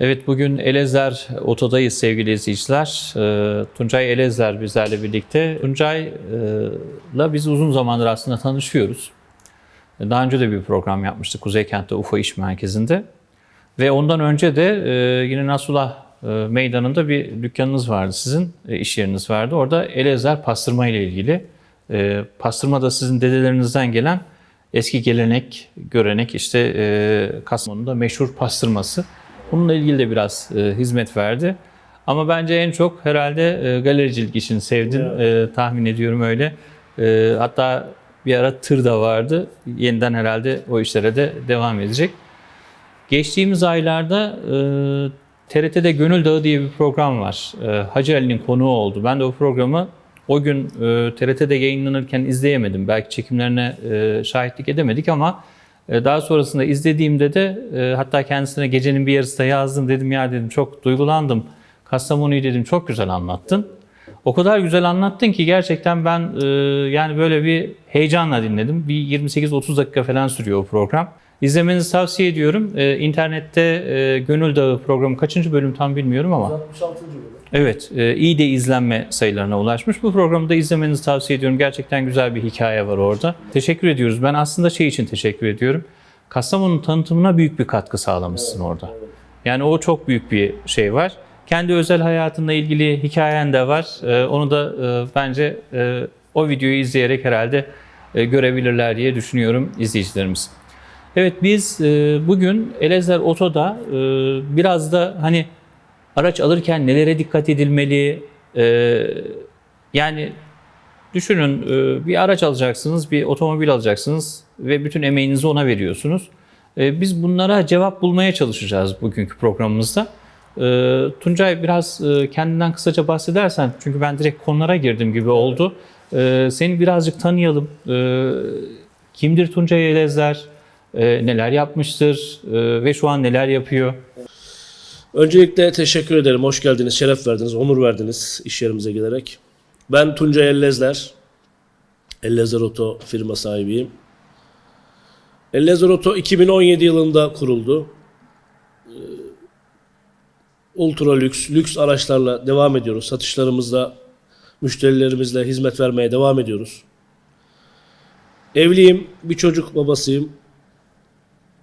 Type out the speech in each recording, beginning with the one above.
Evet bugün Elezer Oto'dayız sevgili izleyiciler. Ee, Tuncay Elezer bizlerle birlikte. Tuncay'la biz uzun zamandır aslında tanışıyoruz. Daha önce de bir program yapmıştık Kuzey Kent'te UFO İş Merkezi'nde. Ve ondan önce de e, yine Nasulah e, Meydanı'nda bir dükkanınız vardı sizin, e, iş yeriniz vardı. Orada Elezer pastırma ile ilgili. E, pastırma da sizin dedelerinizden gelen eski gelenek, görenek işte e, Kastamonu'da meşhur pastırması. Bununla ilgili de biraz e, hizmet verdi. Ama bence en çok herhalde e, galericilik işini sevdin. E, tahmin ediyorum öyle. E, hatta bir ara tır da vardı. Yeniden herhalde o işlere de devam edecek. Geçtiğimiz aylarda e, TRT'de Gönül Dağı diye bir program var. E, Hacı Ali'nin konuğu oldu. Ben de o programı o gün e, TRT'de yayınlanırken izleyemedim. Belki çekimlerine e, şahitlik edemedik ama daha sonrasında izlediğimde de e, hatta kendisine gecenin bir yarısı da yazdım. Dedim ya dedim çok duygulandım. Kastamonu'yu dedim çok güzel anlattın. O kadar güzel anlattın ki gerçekten ben e, yani böyle bir heyecanla dinledim. Bir 28-30 dakika falan sürüyor o program. İzlemenizi tavsiye ediyorum. E, internette e, Gönül Dağı programı kaçıncı bölüm tam bilmiyorum ama. 66. bölüm. Evet, e, iyi de izlenme sayılarına ulaşmış. Bu programı da izlemenizi tavsiye ediyorum. Gerçekten güzel bir hikaye var orada. Teşekkür ediyoruz. Ben aslında şey için teşekkür ediyorum. Kastamonu'nun tanıtımına büyük bir katkı sağlamışsın orada. Yani o çok büyük bir şey var. Kendi özel hayatınla ilgili hikayen de var. E, Onu da e, bence o videoyu izleyerek herhalde görebilirler diye düşünüyorum izleyicilerimiz. Evet biz bugün Elezer Oto'da biraz da hani araç alırken nelere dikkat edilmeli? Ee, yani düşünün e, bir araç alacaksınız, bir otomobil alacaksınız ve bütün emeğinizi ona veriyorsunuz. Ee, biz bunlara cevap bulmaya çalışacağız bugünkü programımızda. Ee, Tuncay biraz e, kendinden kısaca bahsedersen çünkü ben direkt konulara girdim gibi oldu. Seni birazcık tanıyalım. Kimdir Tuncay Elezler? Ee, neler yapmıştır ve şu an neler yapıyor? Öncelikle teşekkür ederim. Hoş geldiniz, şeref verdiniz, onur verdiniz iş yerimize gelerek. Ben Tuncay Ellezler. Ellezler Oto firma sahibiyim. Ellezler Oto 2017 yılında kuruldu. Ee, Ultra lüks, lüks araçlarla devam ediyoruz. Satışlarımızda müşterilerimizle hizmet vermeye devam ediyoruz. Evliyim, bir çocuk babasıyım.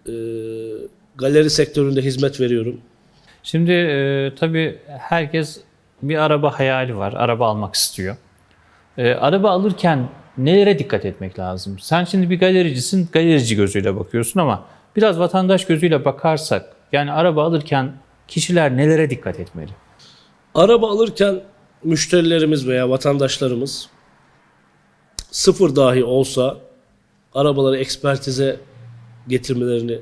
Ee, galeri sektöründe hizmet veriyorum. Şimdi e, tabii herkes bir araba hayali var. Araba almak istiyor. E, araba alırken nelere dikkat etmek lazım? Sen şimdi bir galericisin, galerici gözüyle bakıyorsun ama biraz vatandaş gözüyle bakarsak, yani araba alırken kişiler nelere dikkat etmeli? Araba alırken müşterilerimiz veya vatandaşlarımız sıfır dahi olsa arabaları ekspertize getirmelerini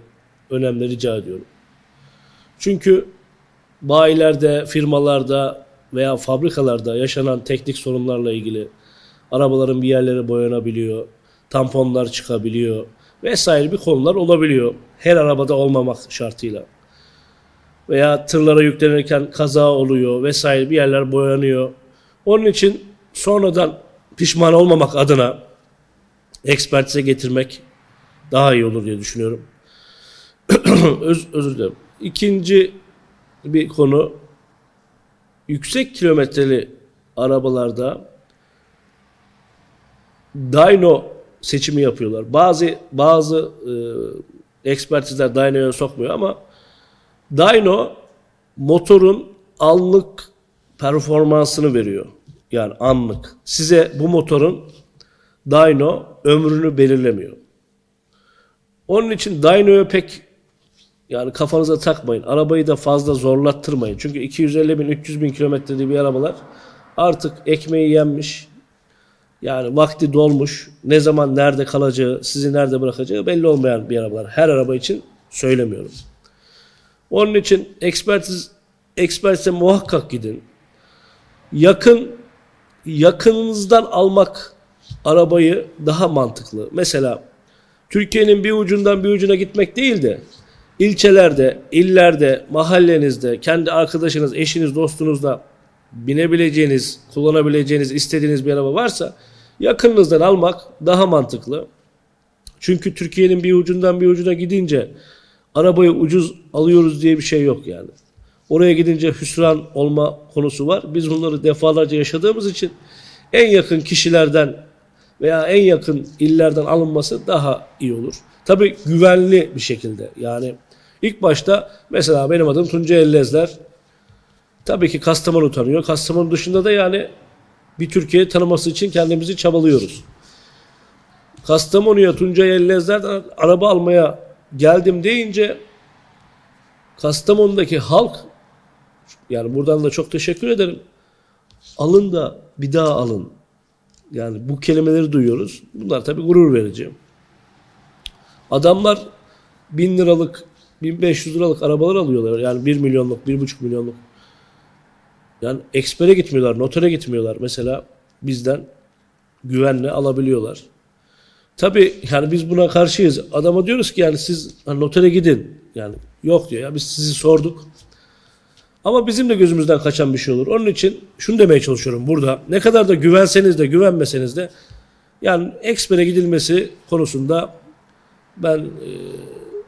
önemli rica ediyorum. Çünkü bayilerde, firmalarda veya fabrikalarda yaşanan teknik sorunlarla ilgili arabaların bir yerleri boyanabiliyor, tamponlar çıkabiliyor vesaire bir konular olabiliyor. Her arabada olmamak şartıyla. Veya tırlara yüklenirken kaza oluyor vesaire bir yerler boyanıyor. Onun için sonradan pişman olmamak adına ekspertize getirmek daha iyi olur diye düşünüyorum. Öz, özür dilerim. İkinci bir konu yüksek kilometreli arabalarda dyno seçimi yapıyorlar. Bazı bazı e, ekspertizler dyno'ya sokmuyor ama dyno motorun anlık performansını veriyor. Yani anlık. Size bu motorun dyno ömrünü belirlemiyor. Onun için dyno'ya pek yani kafanıza takmayın. Arabayı da fazla zorlattırmayın. Çünkü 250 bin, 300 bin kilometreli bir arabalar artık ekmeği yenmiş. Yani vakti dolmuş. Ne zaman nerede kalacağı, sizi nerede bırakacağı belli olmayan bir arabalar. Her araba için söylemiyorum. Onun için ekspertiz ekspertize muhakkak gidin. Yakın yakınınızdan almak arabayı daha mantıklı. Mesela Türkiye'nin bir ucundan bir ucuna gitmek değil de ilçelerde, illerde, mahallenizde, kendi arkadaşınız, eşiniz, dostunuzla binebileceğiniz, kullanabileceğiniz, istediğiniz bir araba varsa yakınınızdan almak daha mantıklı. Çünkü Türkiye'nin bir ucundan bir ucuna gidince arabayı ucuz alıyoruz diye bir şey yok yani. Oraya gidince hüsran olma konusu var. Biz bunları defalarca yaşadığımız için en yakın kişilerden veya en yakın illerden alınması daha iyi olur. Tabii güvenli bir şekilde. Yani ilk başta mesela benim adım Tuncay Ellezler. Tabii ki Kastamonu tanıyor. Kastamonu dışında da yani bir Türkiye tanıması için kendimizi çabalıyoruz. Kastamonu'ya Tuncay Ellezler'den araba almaya geldim deyince Kastamonu'daki halk yani buradan da çok teşekkür ederim. Alın da bir daha alın. Yani bu kelimeleri duyuyoruz. Bunlar tabii gurur verici. Adamlar bin liralık, 1500 liralık arabalar alıyorlar. Yani 1 milyonluk, 1,5 milyonluk. Yani ekspere gitmiyorlar, notere gitmiyorlar. Mesela bizden güvenle alabiliyorlar. Tabii yani biz buna karşıyız. Adama diyoruz ki yani siz hani notere gidin. Yani yok diyor ya biz sizi sorduk. Ama bizim de gözümüzden kaçan bir şey olur. Onun için şunu demeye çalışıyorum burada. Ne kadar da güvenseniz de güvenmeseniz de yani ekspere gidilmesi konusunda ben e,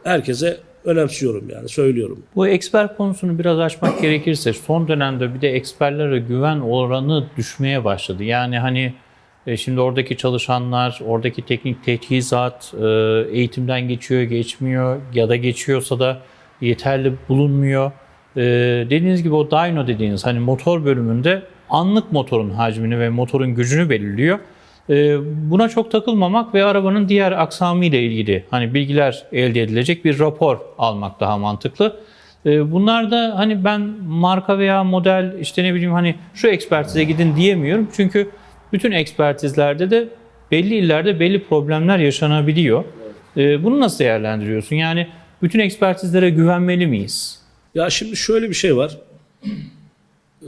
herkese önemsiyorum yani söylüyorum. Bu eksper konusunu biraz açmak gerekirse son dönemde bir de eksperlere güven oranı düşmeye başladı. Yani hani e, şimdi oradaki çalışanlar, oradaki teknik teçhizat e, eğitimden geçiyor, geçmiyor ya da geçiyorsa da yeterli bulunmuyor. E, Dediğiniz gibi o dyno dediğiniz hani motor bölümünde anlık motorun hacmini ve motorun gücünü belirliyor. E, Buna çok takılmamak ve arabanın diğer aksamı ile ilgili hani bilgiler elde edilecek bir rapor almak daha mantıklı. E, Bunlar da hani ben marka veya model işte ne bileyim hani şu ekspertize gidin diyemiyorum. Çünkü bütün ekspertizlerde de belli illerde belli problemler yaşanabiliyor. E, Bunu nasıl değerlendiriyorsun? Yani bütün ekspertizlere güvenmeli miyiz? Ya şimdi şöyle bir şey var. Ee,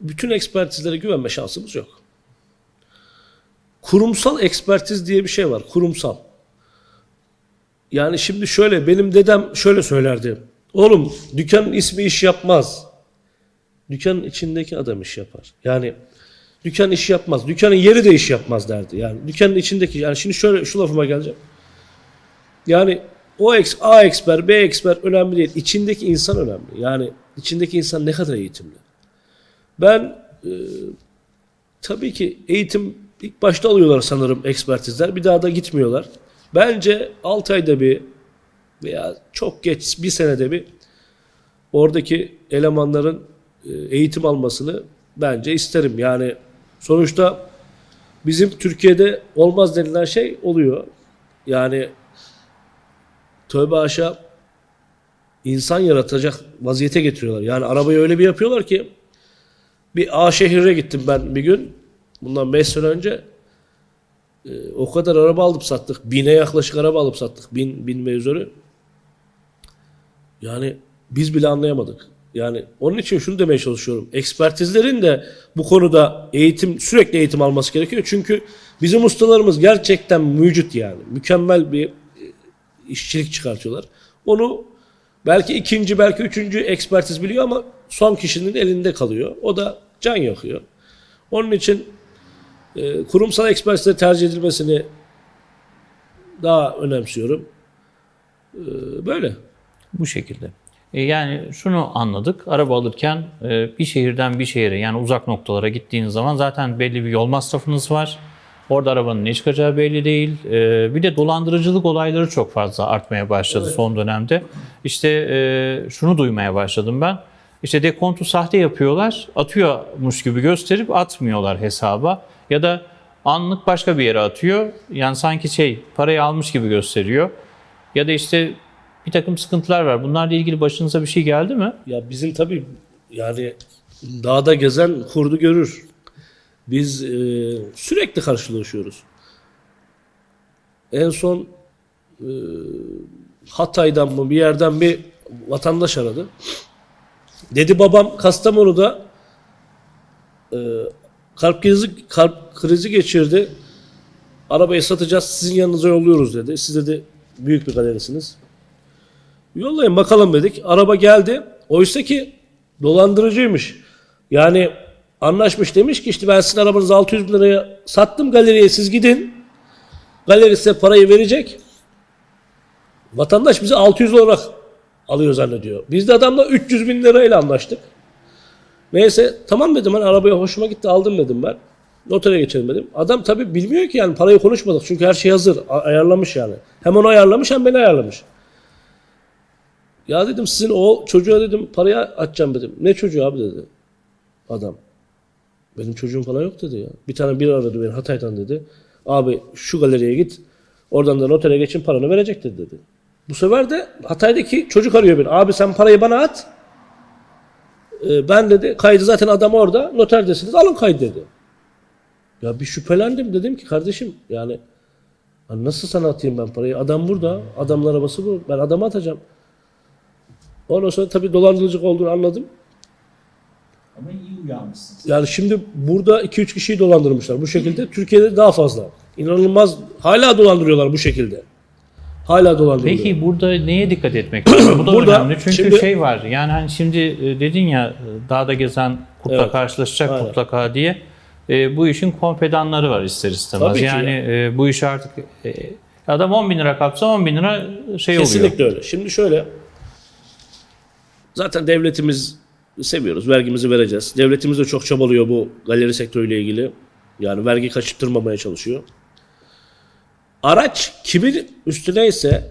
bütün ekspertizlere güvenme şansımız yok. Kurumsal ekspertiz diye bir şey var. Kurumsal. Yani şimdi şöyle benim dedem şöyle söylerdi. Oğlum dükkanın ismi iş yapmaz. Dükkanın içindeki adam iş yapar. Yani dükkan iş yapmaz. Dükkanın yeri de iş yapmaz derdi. Yani dükkanın içindeki yani şimdi şöyle şu lafıma geleceğim. Yani o eks, A eksper, B eksper önemli değil. İçindeki insan önemli. Yani içindeki insan ne kadar eğitimli. Ben e, tabii ki eğitim ilk başta alıyorlar sanırım ekspertizler. Bir daha da gitmiyorlar. Bence 6 ayda bir veya çok geç bir senede bir oradaki elemanların e, eğitim almasını bence isterim. Yani sonuçta bizim Türkiye'de olmaz denilen şey oluyor. Yani tövbe aşağı insan yaratacak vaziyete getiriyorlar. Yani arabayı öyle bir yapıyorlar ki bir A şehire gittim ben bir gün. Bundan 5 sene önce e, o kadar araba alıp sattık. Bine yaklaşık araba alıp sattık. Bin, bin ve. Yani biz bile anlayamadık. Yani onun için şunu demeye çalışıyorum. Ekspertizlerin de bu konuda eğitim sürekli eğitim alması gerekiyor. Çünkü bizim ustalarımız gerçekten mücüt yani. Mükemmel bir e, işçilik çıkartıyorlar. Onu belki ikinci belki üçüncü ekspertiz biliyor ama son kişinin elinde kalıyor. O da can yakıyor. Onun için e, kurumsal ekspertizle tercih edilmesini daha önemsiyorum. E, böyle. Bu şekilde. E, Yani şunu anladık. Araba alırken e, bir şehirden bir şehire yani uzak noktalara gittiğiniz zaman zaten belli bir yol masrafınız var. Orada arabanın ne çıkacağı belli değil. E, Bir de dolandırıcılık olayları çok fazla artmaya başladı son dönemde. İşte e, şunu duymaya başladım ben. İşte dekontu sahte yapıyorlar. Atıyormuş gibi gösterip atmıyorlar hesaba. Ya da anlık başka bir yere atıyor. Yani sanki şey parayı almış gibi gösteriyor. Ya da işte bir takım sıkıntılar var. Bunlarla ilgili başınıza bir şey geldi mi? Ya bizim tabii yani dağda gezen kurdu görür. Biz e, sürekli karşılaşıyoruz. En son e, Hatay'dan mı bir yerden bir vatandaş aradı. Dedi babam Kastamonu'da e, kalp krizi kalp krizi geçirdi. Arabayı satacağız sizin yanınıza yolluyoruz dedi. Siz dedi büyük bir galerisiniz. Yollayın bakalım dedik. Araba geldi. Oysa ki dolandırıcıymış. Yani anlaşmış demiş ki işte ben sizin arabanızı 600 bin liraya sattım galeriye siz gidin. Galeri size parayı verecek. Vatandaş bize 600 olarak alıyor zannediyor. Biz de adamla 300 bin lirayla anlaştık. Neyse tamam dedim ben arabaya hoşuma gitti aldım dedim ben. Notere geçelim dedim. Adam tabii bilmiyor ki yani parayı konuşmadık. Çünkü her şey hazır. ayarlamış yani. Hem onu ayarlamış hem beni ayarlamış. Ya dedim sizin o çocuğa dedim parayı atacağım dedim. Ne çocuğu abi dedi adam. Benim çocuğum falan yok dedi ya. Bir tane bir aradı beni Hatay'dan dedi. Abi şu galeriye git. Oradan da notere geçin paranı verecektir dedi. Bu sefer de Hatay'daki çocuk arıyor beni. Abi sen parayı bana at. Ee, ben dedi kaydı zaten adam orada. Noterdesiniz alın kaydı dedi. Ya bir şüphelendim. Dedim ki kardeşim yani nasıl sana atayım ben parayı? Adam burada. Adamın arabası bu. Ben adama atacağım. Ondan sonra tabii dolandırıcılık olduğunu anladım. Ama iyi uyanmışsınız. Yani şimdi burada 2-3 kişiyi dolandırmışlar. Bu şekilde Türkiye'de daha fazla. İnanılmaz. Hala dolandırıyorlar bu şekilde. Hala dolandırıyorlar. Peki burada neye dikkat etmek lazım? Bu da Burada önemli çünkü şimdi- şey var. Yani hani şimdi e, dedin ya e, dağda gezen kurtla Evet. karşılaşacak Aynen. mutlaka diye. E, bu işin kompedanları var ister istemez. Tabii ki yani e, bu iş artık e, adam 10 bin lira kapsa 10 bin lira şey oluyor. Kesinlikle öyle. Şimdi şöyle. Zaten devletimiz seviyoruz. Vergimizi vereceğiz. Devletimiz de çok çabalıyor bu galeri sektörüyle ilgili. Yani vergi kaçırtmamaya çalışıyor. Araç kimin üstüne ise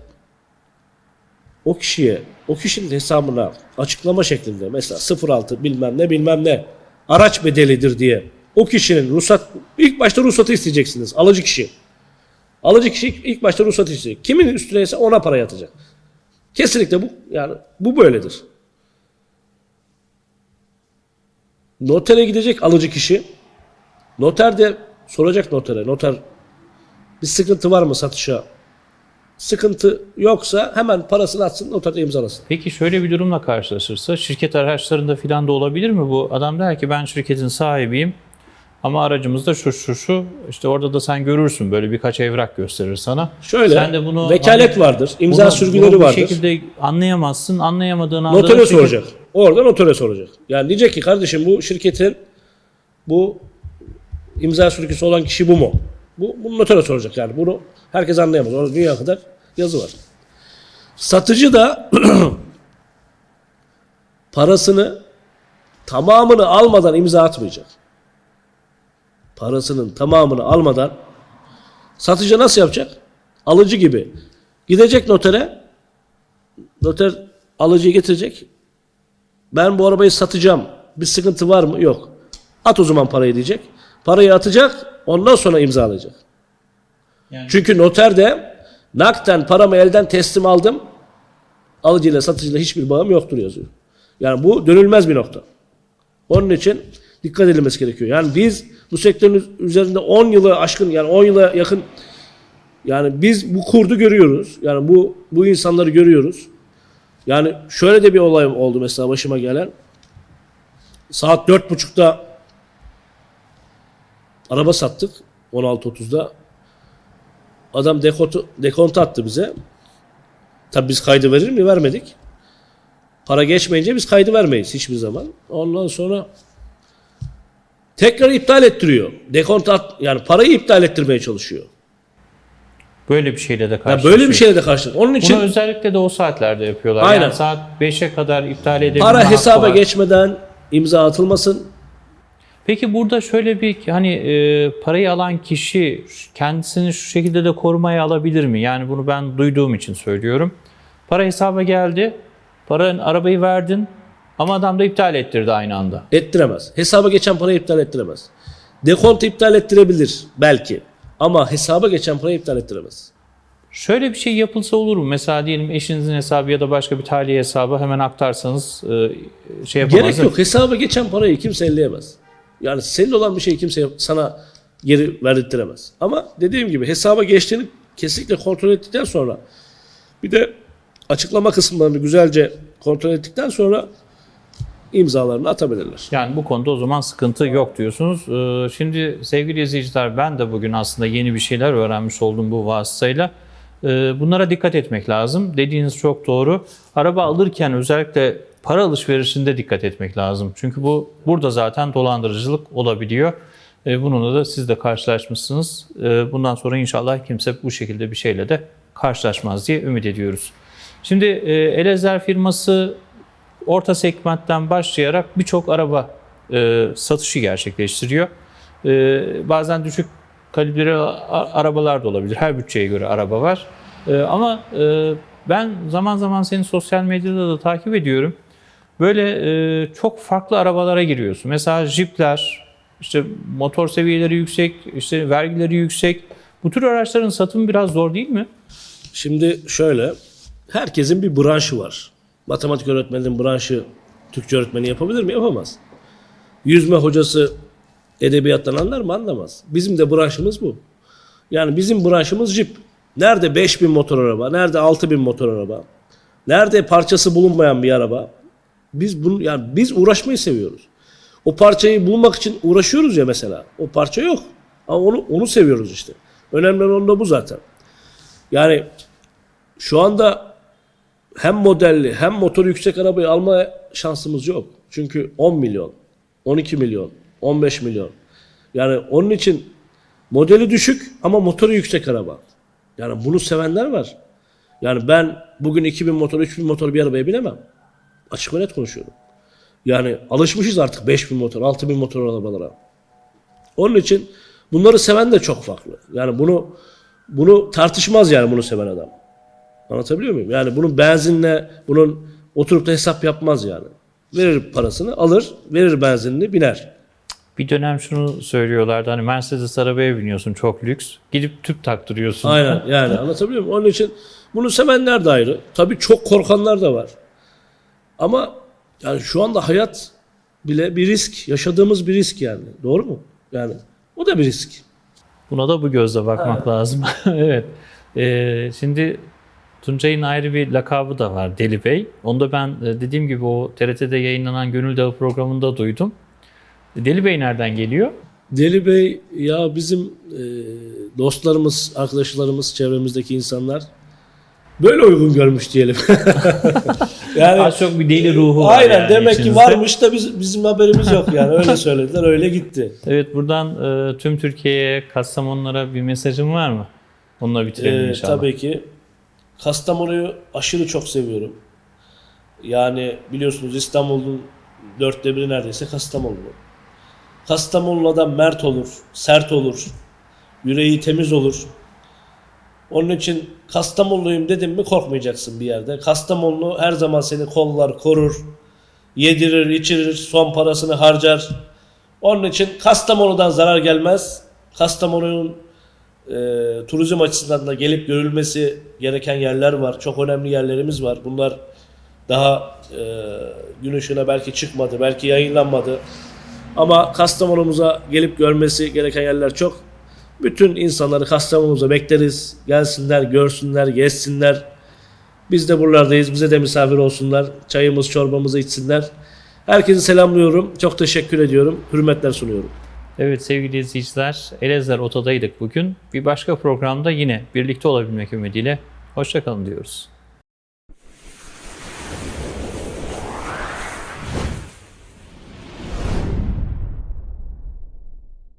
o kişiye, o kişinin hesabına açıklama şeklinde mesela 06 bilmem ne bilmem ne araç bedelidir diye o kişinin ruhsat ilk başta ruhsatı isteyeceksiniz. Alıcı kişi. Alıcı kişi ilk başta ruhsat isteyecek. Kimin üstüne ise ona para yatacak. Kesinlikle bu yani bu böyledir. Notere gidecek alıcı kişi. Noter de soracak notere. Noter bir sıkıntı var mı satışa? Sıkıntı yoksa hemen parasını atsın noterde imzalasın. Peki şöyle bir durumla karşılaşırsa şirket araçlarında filan da olabilir mi bu? Adam der ki ben şirketin sahibiyim ama aracımızda şu şu şu işte orada da sen görürsün böyle birkaç evrak gösterir sana. Şöyle Sen de bunu vekalet hani- vardır, imza Bunu- sürgüleri bunu vardır. şekilde anlayamazsın. Anlayamadığın anda Notere şirket- soracak. Orada notere soracak. Yani diyecek ki kardeşim bu şirketin bu imza sürgüsü olan kişi bu mu? Bu, bunu notere soracak yani. Bunu herkes anlayamaz. Orada dünya kadar yazı var. Satıcı da parasını tamamını almadan imza atmayacak. Parasının tamamını almadan satıcı nasıl yapacak? Alıcı gibi. Gidecek notere noter alıcıyı getirecek. Ben bu arabayı satacağım. Bir sıkıntı var mı? Yok. At o zaman parayı diyecek. Parayı atacak. Ondan sonra imzalayacak. Yani- Çünkü noter de nakden paramı elden teslim aldım. Alıcıyla satıcıyla hiçbir bağım yoktur yazıyor. Yani bu dönülmez bir nokta. Onun için dikkat edilmesi gerekiyor. Yani biz bu sektörün üzerinde 10 yılı aşkın yani 10 yıla yakın yani biz bu kurdu görüyoruz. Yani bu bu insanları görüyoruz. Yani şöyle de bir olay oldu mesela başıma gelen. Saat dört buçukta araba sattık 16.30'da. Adam dekotu, dekontu attı bize. Tabi biz kaydı verir mi? Vermedik. Para geçmeyince biz kaydı vermeyiz hiçbir zaman. Ondan sonra tekrar iptal ettiriyor. Dekont at, yani parayı iptal ettirmeye çalışıyor. Böyle bir şeyle de karşılaşıyoruz. böyle bir şeyle de karşı. Onun için Bunu özellikle de o saatlerde yapıyorlar. Aynen. Yani saat 5'e kadar iptal edebilme para hakkı hesaba var. geçmeden imza atılmasın. Peki burada şöyle bir hani e, parayı alan kişi kendisini şu şekilde de korumaya alabilir mi? Yani bunu ben duyduğum için söylüyorum. Para hesaba geldi. Paranın arabayı verdin ama adam da iptal ettirdi aynı anda. Ettiremez. Hesaba geçen parayı iptal ettiremez. Dekont iptal ettirebilir belki. Ama hesaba geçen parayı iptal ettiremez. Şöyle bir şey yapılsa olur mu? Mesela diyelim eşinizin hesabı ya da başka bir tali hesabı hemen aktarsanız e, şey yapamaz. Gerek yok. Hesaba geçen parayı kimse elleyemez. Yani senin olan bir şeyi kimse sana geri verdirtemez. Ama dediğim gibi hesaba geçtiğini kesinlikle kontrol ettikten sonra bir de açıklama kısımlarını güzelce kontrol ettikten sonra imzalarını atabilirler. Yani bu konuda o zaman sıkıntı yok diyorsunuz. Ee, Şimdi sevgili izleyiciler ben de bugün aslında yeni bir şeyler öğrenmiş oldum bu vasıtayla. Ee, Bunlara dikkat etmek lazım. Dediğiniz çok doğru. Araba alırken özellikle para alışverişinde dikkat etmek lazım. Çünkü bu burada zaten dolandırıcılık olabiliyor. Ee, Bununla da siz de karşılaşmışsınız. Ee, Bundan sonra inşallah kimse bu şekilde bir şeyle de karşılaşmaz diye ümit ediyoruz. Şimdi e, Elezer firması orta segmentten başlayarak birçok araba e, satışı gerçekleştiriyor. E, bazen düşük kalibreli a- arabalar da olabilir. Her bütçeye göre araba var. E, ama e, ben zaman zaman seni sosyal medyada da takip ediyorum. Böyle e, çok farklı arabalara giriyorsun. Mesela Jeep'ler, işte motor seviyeleri yüksek, işte vergileri yüksek. Bu tür araçların satımı biraz zor değil mi? Şimdi şöyle, herkesin bir branşı var. Matematik öğretmeninin branşı Türkçe öğretmeni yapabilir mi? Yapamaz. Yüzme hocası edebiyattan anlar mı? Anlamaz. Bizim de branşımız bu. Yani bizim branşımız jip. Nerede 5000 motor araba, nerede 6000 motor araba, nerede parçası bulunmayan bir araba. Biz bunu yani biz uğraşmayı seviyoruz. O parçayı bulmak için uğraşıyoruz ya mesela. O parça yok. Ama onu onu seviyoruz işte. Önemli olan da bu zaten. Yani şu anda hem modelli hem motoru yüksek arabayı alma şansımız yok. Çünkü 10 milyon, 12 milyon, 15 milyon. Yani onun için modeli düşük ama motoru yüksek araba. Yani bunu sevenler var. Yani ben bugün 2000 motor, 3000 motor bir arabaya binemem. Açık ve net konuşuyorum. Yani alışmışız artık 5000 motor, 6000 motor arabalara. Onun için bunları seven de çok farklı. Yani bunu bunu tartışmaz yani bunu seven adam. Anlatabiliyor muyum? Yani bunun benzinle bunun oturup da hesap yapmaz yani. Verir parasını alır, verir benzinini biner. Bir dönem şunu söylüyorlardı hani Mercedes arabaya biniyorsun çok lüks. Gidip tüp taktırıyorsun. Aynen yani anlatabiliyor muyum? Onun için bunu sevenler de ayrı. Tabii çok korkanlar da var. Ama yani şu anda hayat bile bir risk. Yaşadığımız bir risk yani. Doğru mu? Yani o da bir risk. Buna da bu gözle bakmak lazım. evet. Ee, şimdi Tuncay'ın ayrı bir lakabı da var Deli Bey. Onu da ben e, dediğim gibi o TRT'de yayınlanan Gönül Dağı programında duydum. Deli Bey nereden geliyor? Deli Bey ya bizim e, dostlarımız, arkadaşlarımız, çevremizdeki insanlar böyle uygun görmüş diyelim. yani Az çok bir deli ruhu var aynen yani demek ki içinizde. varmış da biz, bizim haberimiz yok yani öyle söylediler öyle gitti. Evet buradan e, tüm Türkiye'ye, Kastamonulara bir mesajın var mı? Onunla bitirelim Ee, inşallah. tabii ki Kastamonu'yu aşırı çok seviyorum. Yani biliyorsunuz İstanbul'un dörtte biri neredeyse Kastamonu. Kastamonu'da da mert olur, sert olur, yüreği temiz olur. Onun için Kastamonluyum dedim mi korkmayacaksın bir yerde. Kastamonu her zaman seni kollar, korur, yedirir, içirir, son parasını harcar. Onun için Kastamonu'dan zarar gelmez. Kastamonu'nun e, turizm açısından da gelip görülmesi gereken yerler var. Çok önemli yerlerimiz var. Bunlar daha e, gün ışığına belki çıkmadı, belki yayınlanmadı. Ama Kastamonumuza gelip görmesi gereken yerler çok. Bütün insanları Kastamonumuza bekleriz. Gelsinler, görsünler, gezsinler. Biz de buralardayız. Bize de misafir olsunlar. Çayımız, çorbamızı içsinler. Herkesi selamlıyorum. Çok teşekkür ediyorum. Hürmetler sunuyorum. Evet sevgili izleyiciler, Elezler Oto'daydık bugün. Bir başka programda yine birlikte olabilmek ümidiyle. Hoşçakalın diyoruz.